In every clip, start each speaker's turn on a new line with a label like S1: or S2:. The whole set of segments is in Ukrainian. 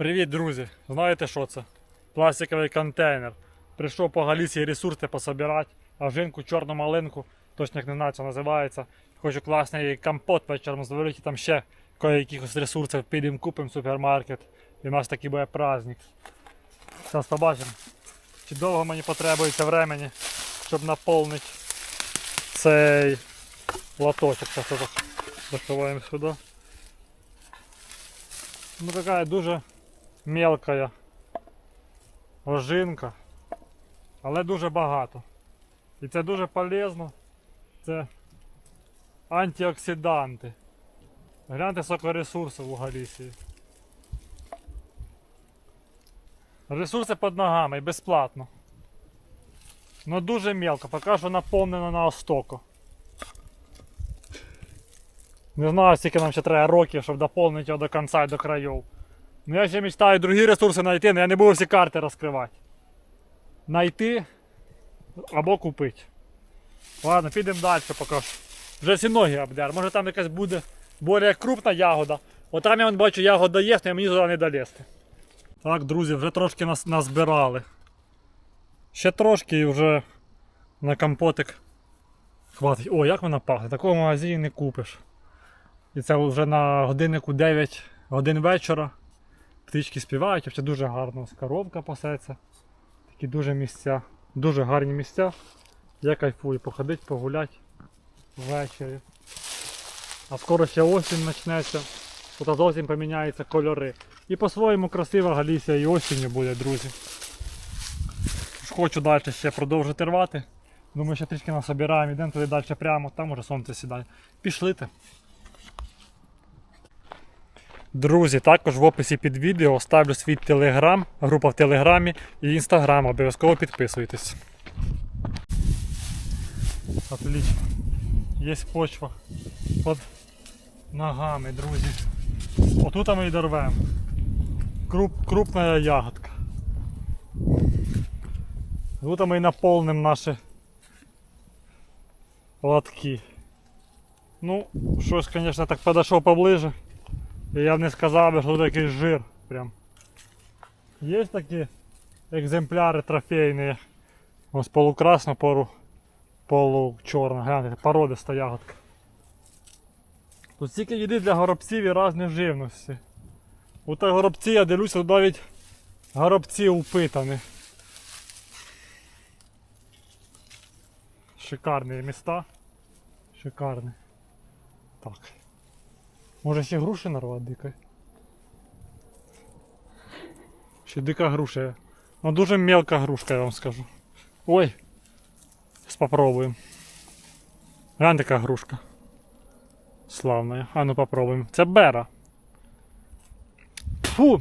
S1: Привіт, друзі! Знаєте що це? Пластиковий контейнер. Прийшов по Галісії ресурси пособирати, а жінку чорну малинку, точно як не знаю, це називається. Хочу класний компот вечором зварити, там ще кое-якихось ресурсів підемо купимо в супермаркет. І у нас такий буде праздник. Зараз побачимо, чи довго мені потребується времени, щоб наповнити цей лоточок. Зараз заховаємо сюди. Ну такая дуже мелкая ожинка, але дуже багато. І це дуже полезно. Це антиоксиданти. Гляньте скільки ресурсів у Галісії. Ресурси під ногами безплатно. Ну дуже мелко, поки що наповнено на остоку. Не знаю, скільки нам ще треба років, щоб доповнити його до кінця і до країв. Ну я ще мечтаю другі ресурси знайти, але я не буду всі карти розкривати. Найти або купити. Ладно, підемо далі поки. Вже всі ноги обдер. Може там якась буде більш крупна ягода. От там я вон бачу ягода є, але мені туди не долізти. Так, друзі, вже трошки нас назбирали. Ще трошки і вже на компотик хватить. О, як вона пахне, такого в магазині не купиш. І це вже на годиннику 9 годин вечора. Птички співають, взагалі дуже гарно. Ось пасеться. Такі дуже місця. Дуже гарні місця. Я кайфую походити, погуляти ввечері. А скоро ще осінь почнеться. Тут зовсім поміняються кольори. І по-своєму красива Галісія і осінню буде, друзі. Хочу далі ще продовжити рвати. Думаю, ще трішки насобираємо, йдемо туди далі прямо, там уже сонце сідає. Пішлите. Друзі, також в описі під відео ставлю свій телеграм, група в телеграмі і інстаграм. Обов'язково підписуйтесь. Отлично. Є почва під ногами, друзі. Отут ми і дорвемо. Круп, крупна ягодка. Тут ми і наповнимо наші лотки. Ну, щось, звісно, так подійшов поближе. Я б не сказав, би, що тут якийсь жир. Прям. Є такі екземпляри трофейні. Ось полукрасна, пору, получорна. Гляньте, породиста ягодка. Тут стільки їди для горобців і різної живності. У та горобці, я дивлюся, тут навіть горобці упитані. Шикарні міста. Шикарні. Так. Може ще груші нарвати дика. Ще дика груша. Ну дуже мелка грушка, я вам скажу. Ой. Попробуємо. Глянь така грушка. Славная. А ну попробуємо. Це бера. Фу!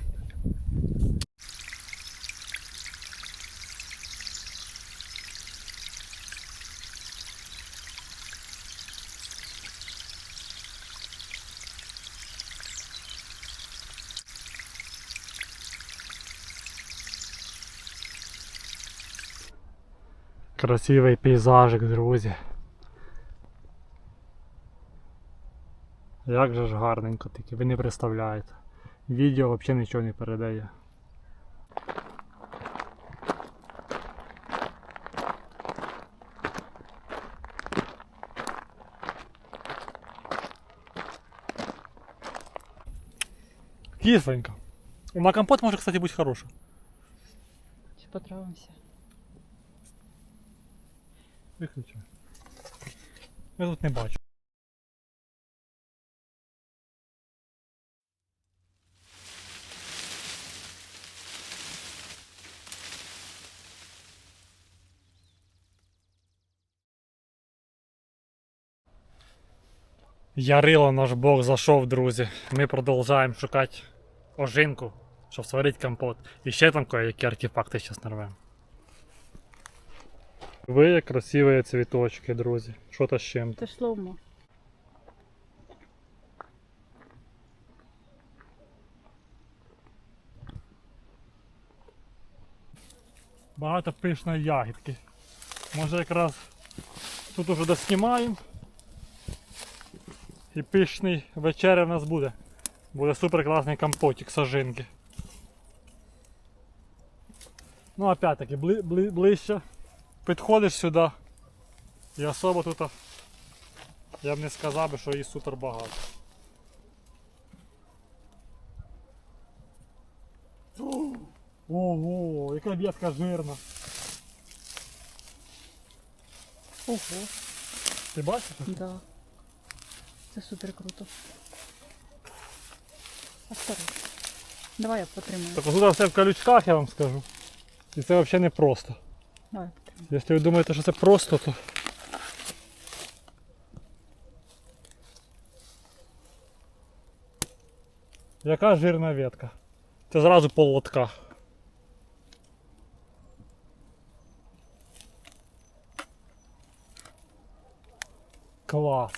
S1: Красивий пейзажик, друзі. Як же ж гарненько таки, ви не представляєте. Відео взагалі нічого не передає. Кисленько. На компот може, кстати, бути хороший.
S2: Ще потравимося.
S1: Виключай. Я тут не бачу. Ярило наш бог зайшов, друзі. Ми продовжуємо шукати ожинку, щоб сварити компот. І ще там кое-які артефакти зараз нарвемо. Ви красиві цвіточки, друзі. Що то з чим?
S2: Це шломо.
S1: Багато пишної ягідки. Може якраз тут уже доснімаємо. І пишний вечеря в нас буде. Буде супер класний компотик сажинки. Ну, опять-таки, бли, бли, ближче. Підходиш сюди. І особо тут. Я б не сказав би, що її супер багато. Ого, яка б'ятка жирна.
S2: Ого,
S1: Ти бачиш?
S2: да. Це супер круто. Осторожно. Давай я потримаю.
S1: Так тут все в колючках, я вам скажу. І це взагалі не просто.
S2: Давай.
S1: Якщо ви думаєте, що це просто, то. Яка жирна ветка? Це зразу пол лотка. Клас.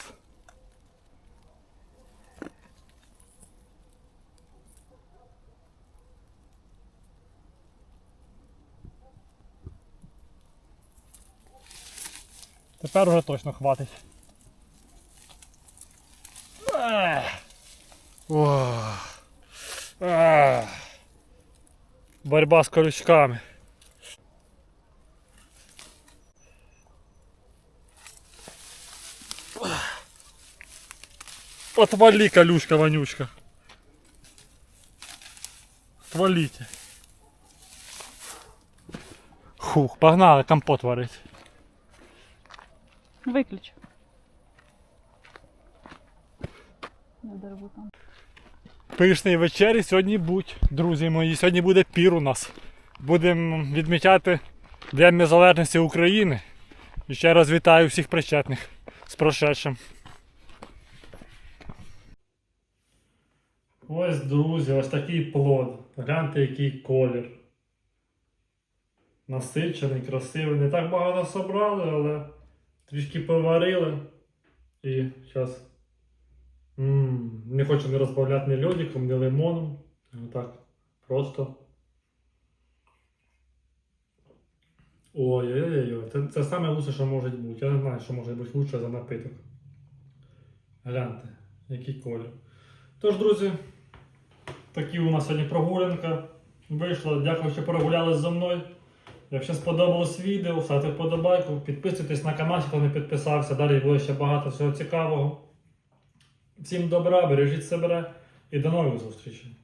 S1: Тепер уже точно хватить. Борьба з колючками. Отвали, колючка, вонючка. Отвалите. Хух, погнали компот варить.
S2: Дорогу там.
S1: Пишний вечері сьогодні будь, друзі мої. Сьогодні буде пір у нас. Будемо відмічати День Незалежності України. І ще раз вітаю всіх причетних з прошедшим. Ось, друзі, ось такий плод. Гляньте, який колір. Насичений, красивий. Не так багато собрали, але трішки поварили. І зараз не хочу не розбавляти ні льодиком, ні лимоном. Так, просто. Ой-ой-ой, це, це саме лучше, що може бути. Я не знаю, що може бути лучше за напиток. Гляньте, який колір. Тож, друзі, такі у нас сьогодні прогулянка. Вийшло. Дякую, що прогулялись зі мною. Якщо сподобалось відео, ставте вподобайку, підписуйтесь на канал, хто не підписався. Далі буде ще багато всього цікавого. Всім добра, бережіть себе і до нових зустрічей.